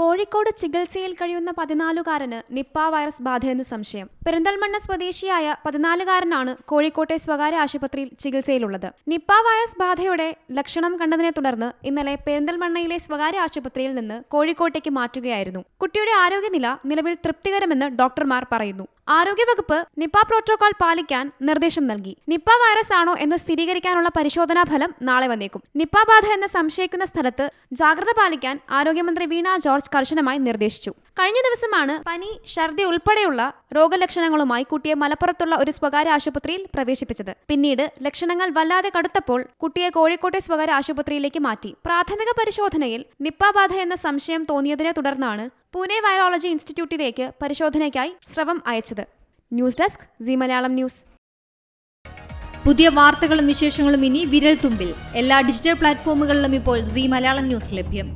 കോഴിക്കോട് ചികിത്സയിൽ കഴിയുന്ന പതിനാലുകാരന് Nipah virus ബാധയെന്ന് സംശയം. പെരിന്തൽമണ്ണ സ്വദേശിയായ പതിനാലുകാരനാണ് കോഴിക്കോട്ടെ സ്വകാര്യ ആശുപത്രിയിൽ ചികിത്സയിലുള്ളത്. നിപ്പ വൈറസ് ബാധയുടെ ലക്ഷണം കണ്ടതിനെ തുടർന്ന് ഇന്നലെ പെരിന്തൽമണ്ണയിലെ സ്വകാര്യ ആശുപത്രിയിൽ നിന്ന് കോഴിക്കോട്ടേക്ക് മാറ്റുകയായിരുന്നു. കുട്ടിയുടെ ആരോഗ്യനില നിലവിൽ തൃപ്തികരമെന്ന് ഡോക്ടർമാർ പറയുന്നു. ആരോഗ്യവകുപ്പ് നിപ്പ പ്രോട്ടോകോൾ പാലിക്കാൻ നിർദ്ദേശം നൽകി. നിപ്പ വൈറസ് ആണോ എന്ന് സ്ഥിരീകരിക്കാനുള്ള പരിശോധനാ ഫലം നാളെ വന്നേക്കും. നിപ്പ ബാധ എന്ന് സംശയിക്കുന്ന സ്ഥലത്ത് ജാഗ്രത പാലിക്കാൻ ആരോഗ്യമന്ത്രി വീണ ജോർജ് കർശനമായി നിർദ്ദേശിച്ചു. കഴിഞ്ഞ ദിവസമാണ് പനി ഛർദി ഉൾപ്പെടെയുള്ള രോഗലക്ഷണങ്ങളുമായി കുട്ടിയെ മലപ്പുറത്തുള്ള ഒരു സ്വകാര്യ ആശുപത്രിയിൽ പ്രവേശിപ്പിച്ചത്. പിന്നീട് ലക്ഷണങ്ങൾ വല്ലാതെ കടുത്തപ്പോൾ കുട്ടിയെ കോഴിക്കോട്ടെ സ്വകാര്യ ആശുപത്രിയിലേക്ക് മാറ്റി. പ്രാഥമിക പരിശോധനയിൽ നിപ്പ ബാധ എന്ന സംശയം തോന്നിയതിനെ തുടർന്നാണ് പൂനെ വൈറോളജി ഇൻസ്റ്റിറ്റ്യൂട്ടിലേക്ക് പരിശോധനയ്ക്കായി സ്രവം അയച്ചത്. News desk Zee Malayalam news. പുതിയ വാർത്തകളും വിശേഷങ്ങളും ഇനി വിരൽ തുമ്പിൽ എല്ലാ ഡിജിറ്റൽ പ്ലാറ്റ്ഫോമുകളിലും ഇപ്പോൾ സി മലയാളം ന്യൂസ് ലഭ്യം.